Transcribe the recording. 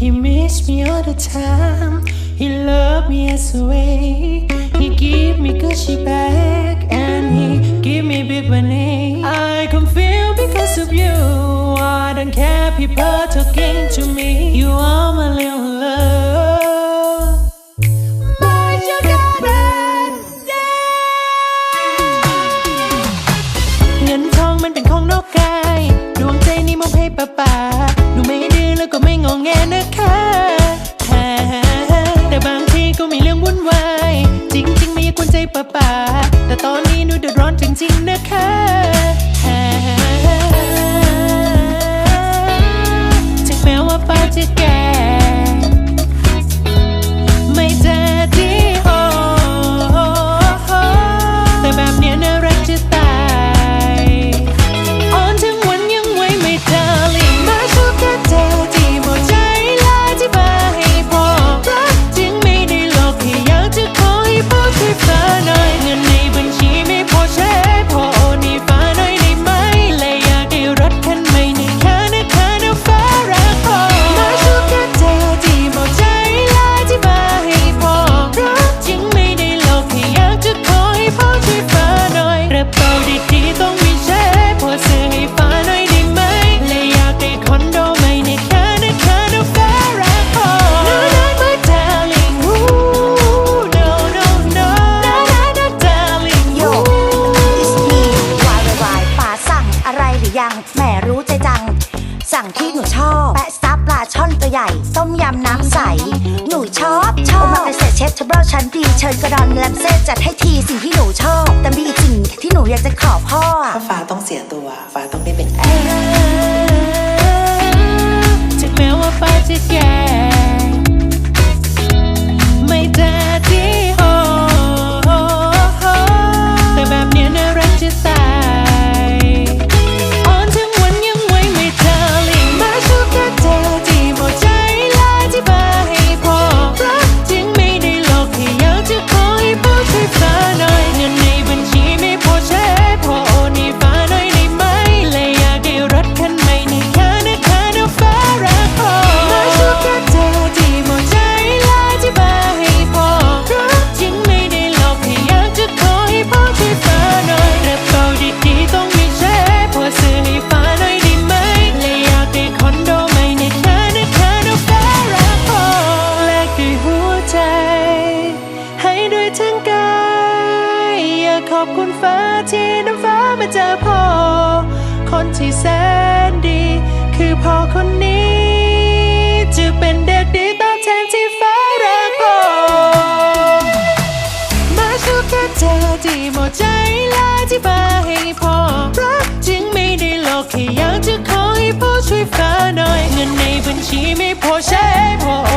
He miss me all the time. He love me as a way. He give me Gucci back and he give me big money. I can feel because of you. I don't care people talking to me. You are my little love. My sugar daddy. เงินทองมันเป็นของนอกกาย ดวงใจนี่มอบให้ป้าป้า in the curve. ที่หนูชอบ แปะซับปลาช่อนตัวใหญ่ ต้มยำน้ำใส หนูชอบชอบมาเป็นเศษเชฟทัเบิลชั้นดีเชิญกระดอนแลมเซ่จัดให้ทีสิ่งที่หนูชอบ แต่มีอีกสิ่งที่หนูอยากจะขอพ่อ ถ้าฟ้าต้องเสียตัว ฟ้าต้องไม่เป็นแอร์ นฟ้าที่น้ำฟ้ามาเจอพ่อ คนที่แสนดี คือพ่อคนนี้ จะเป็นเด็กดีตอบแทนที่ฟ้ารักพ่อ มาสุดแค่เจอที่หมดใจลาที่ฟ้าให้พ่อรักจึงไม่ได้หลอกแค่อยากจะขอให้พ่อช่วยฟ้าหน่อย เงินในบัญชีไม่พอใช้พ่อ